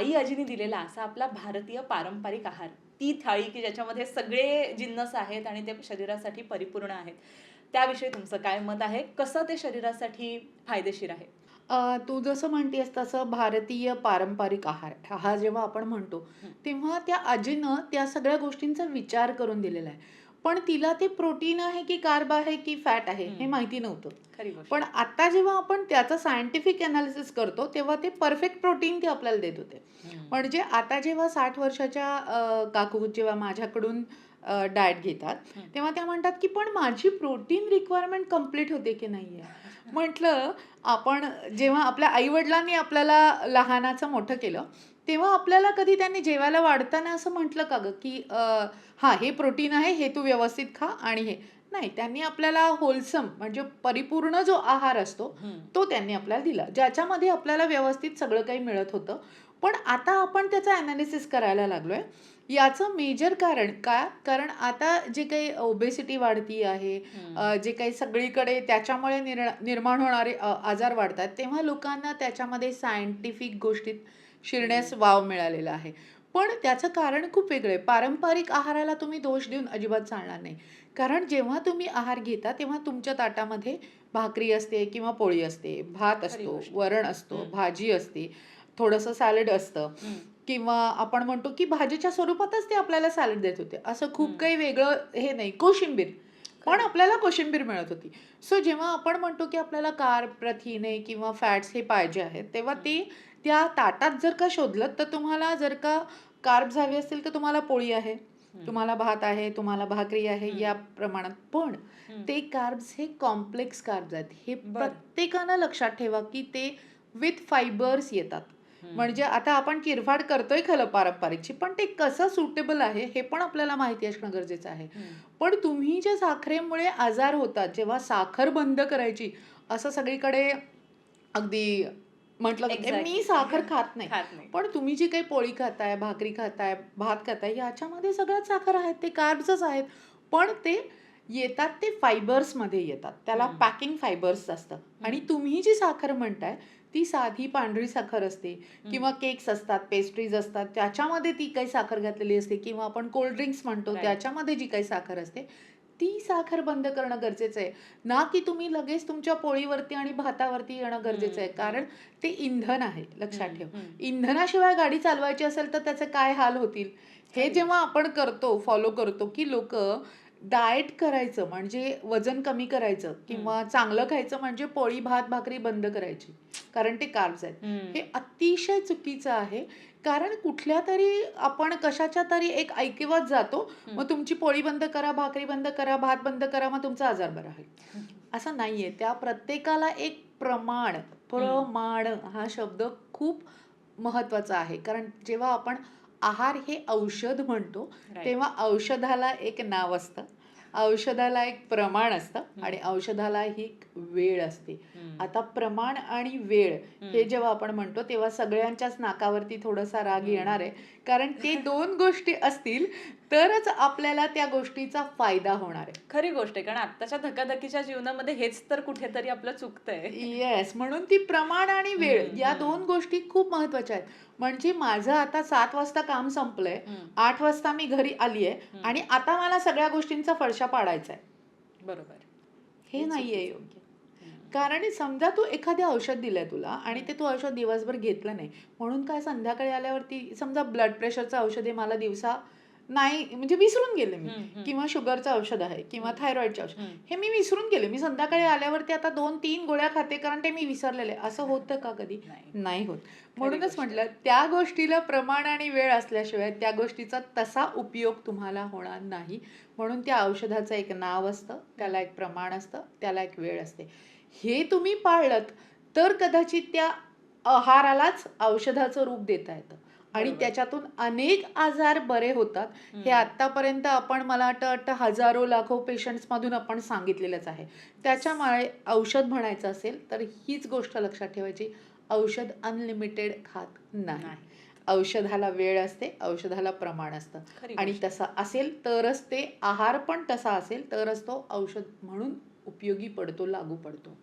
आई आजीने दिलेला असा आपला भारतीय पारंपरिक आहार. ती थाळी की ज्याच्यामध्ये सगळे जिन्नस आहेत आणि ते शरीरासाठी परिपूर्ण आहेत. त्याविषयी तुमचं काय मत आहे? कसं ते शरीरासाठी फायदेशीर आहे? तू जसं म्हणतेस तसं भारतीय पारंपरिक आहार हा जेव्हा आपण म्हणतो. तेव्हा त्या आजीनं त्या सगळ्या गोष्टींचा विचार करून दिलेला आहे. पण तिला ते प्रोटीन आहे की कार्ब आहे की फॅट आहे हे. माहिती नव्हतं पण आता जेव्हा आपण त्याचं सायंटिफिक अनालिसिस करतो तेव्हा ते परफेक्ट प्रोटीन ते आपल्याला देत होते. म्हणजे आता जेव्हा साठ वर्षाच्या काकू जेव्हा माझ्याकडून डाएट घेतात. तेव्हा त्या म्हणतात की पण माझी प्रोटीन रिक्वायरमेंट कंप्लीट होते की नाही आहे म्हटलं आपण जेव्हा आपल्या आईवडिलांनी आपल्याला लहानाचं मोठं केलं तेव्हा आपल्याला कधी त्यांनी जेवायला वाढताना असं म्हटलं का गं? की हां हे प्रोटीन आहे हे तू व्यवस्थित खा आणि हे. नाही त्यांनी आपल्याला होलसम म्हणजे परिपूर्ण जो आहार असतो. तो त्यांनी आपल्याला दिला. ज्याच्यामध्ये आपल्याला व्यवस्थित सगळं काही मिळत होतं. पण आता आपण त्याचं ॲनालिसिस करायला लागलोय. याचं मेजर कारण का? कारण आता जे काही ओबेसिटी वाढती आहे जे काही सगळीकडे त्याच्यामुळे निर निर्माण होणारे आजार वाढतात तेव्हा लोकांना त्याच्यामध्ये सायंटिफिक गोष्टीत शिरण्यास वाव मिळालेला आहे पण त्याचं कारण खूप वेगळं आहे पारंपरिक आहाराला तुम्ही दोष देऊन अजिबात चालणार नाही कारण जेव्हा तुम्ही आहार घेता तेव्हा तुमच्या ताटामध्ये भाकरी असते किंवा पोळी असते भात असतो. वरण असतो. भाजी असते थोडंसं सॅलड असतं. किंवा आपण म्हणतो की भाजीच्या स्वरूपातच ते आपल्याला सॅलड देत होते असं खूप. काही वेगळं हे नाही कोशिंबीर पण. आपल्याला कोशिंबीर मिळत होती सो जेव्हा आपण म्हणतो की आपल्याला कार्ब प्रथिने किंवा फॅट्स हे पाहिजे आहेत तेव्हा ते त्या ताटात जर का शोधलं तर तुम्हाला जर का कार्ब्स हवे असतील तर तुम्हाला पोळी आहे. तुम्हाला भात आहे तुम्हाला भाकरी आहे. या प्रमाणात पण. ते कार्ब्स हे कॉम्प्लेक्स कार्ब्स आहेत हे. प्रत्येकानं लक्षात ठेवा की ते विथ फायबर्स येतात. म्हणजे आता आपण चिरफाड करतोय खरं पारंपरिकची पण ते कसं सुटेबल आहे हे पण आपल्याला माहिती असणं गरजेचं आहे. पण तुम्ही जे साखरेमुळे आजार होतात जेव्हा साखर बंद करायची असं सगळीकडे अगदी म्हटलं Exactly. मी साखर खात नाही खात नाही पण तुम्ही जी काही पोळी खाताय भाकरी खाताय भात खाताय याच्यामध्ये सगळ्यात साखर आहेत ते कार्ब्सच आहेत पण ते येतात ते फायबर्समध्ये येतात त्याला. पॅकिंग फायबर्स असतं आणि. तुम्ही जी साखर म्हणताय ती साधी पांढरी साखर असते. किंवा केक्स असतात पेस्ट्रीज असतात त्याच्यामध्ये ती काही साखर घातलेली असते. किंवा आपण कोल्ड ड्रिंक्स म्हणतो. त्याच्यामध्ये जी काही साखर असते ती साखर बंद करणं गरजेचं आहे. ना की तुम्ही लगेच तुमच्या पोळीवरती आणि भातावरती येणं गरजेचं आहे. कारण ते इंधन आहे लक्षात ठेव. इंधनाशिवाय गाडी चालवायची असेल तर त्याचे काय हाल होतील? हे जेव्हा आपण करतो फॉलो करतो की लोक डाएट करायचं म्हणजे वजन कमी करायचं किंवा चांगलं खायचं म्हणजे पोळी भात भाकरी बंद करायची कारण ते कार्ब्स आहेत. हे अतिशय चुकीचं आहे कारण कुठल्या तरी आपण कशाच्या तरी एक ऐकिवात जातो. मग तुमची पोळी बंद करा भाकरी बंद करा भात बंद करा मग तुमचा आजार बरा होईल असं नाहीये त्या प्रत्येकाला एक प्रमाण प्रमाण हा शब्द खूप महत्त्वाचा आहे कारण जेव्हा आपण आहार हे औषध म्हणतो. तेव्हा औषधाला एक नाव असतं औषधाला एक प्रमाण असतं आणि औषधाला ही एक वेळ असते. आता प्रमाण आणि वेळ हे. जेव्हा आपण म्हणतो तेव्हा सगळ्यांच्याच नाकावरती थोडासा राग. येणार आहे कारण ते दोन गोष्टी असतील तरच आपल्याला त्या गोष्टीचा फायदा होणार आहे खरी गोष्ट आहे कारण आत्ताच्या धकाधकीच्या जीवनामध्ये हेच तर कुठेतरी आपलं चुकतंय येस म्हणून ती प्रमाण आणि वेळ या. दोन गोष्टी खूप महत्त्वाच्या आहेत म्हणजे माझं आता सात वाजता काम संपलंय. आठ वाजता मी घरी आली आहे. आणि आता मला सगळ्या गोष्टींचा फडशा पाडायचा आहे बरोबर हे हे नाहीये. योग्य. कारण समजा तू एखादे औषध दिलंय तुला आणि ते तू औषध दिवसभर घेतलं नाही म्हणून काय संध्याकाळी आल्यावरती समजा ब्लड प्रेशरचं औषध आहे मला दिवसा नाही म्हणजे विसरून गेले मी. किंवा शुगरचं औषध आहे किंवा हम्म. थायरॉइडचं औषध. हे मी विसरून गेले. मी संध्याकाळी आल्यावरती आता दोन तीन गोळ्या खाते कारण ते मी विसरलेले. असं होतं का कधी? नाही. होत. म्हणूनच म्हटलं त्या गोष्टीला प्रमाण आणि वेळ असल्याशिवाय त्या गोष्टीचा तसा उपयोग तुम्हाला होणार नाही. म्हणून त्या औषधाचं एक नाव असतं त्याला एक प्रमाण असतं त्याला एक वेळ असते. हे तुम्ही पाळलं तर कदाचित त्या आहारालाच औषधाचं रूप देता येतं. आणि. त्याच्यातून अनेक आजार बरे होतात हे. आतापर्यंत आपण मला वाटतं वाटतं हजारो लाखो पेशंट्स मधून आपण सांगितलेलंच आहे त्याच्यामुळे औषध म्हणायचं असेल तर हीच गोष्ट लक्षात ठेवायची औषध अनलिमिटेड खात नाही. औषधाला वेळ असते औषधाला प्रमाण असतं आणि. तसं असेल तरच ते आहार पण तसा असेल तरच तो औषध म्हणून उपयोगी पडतो लागू पडतो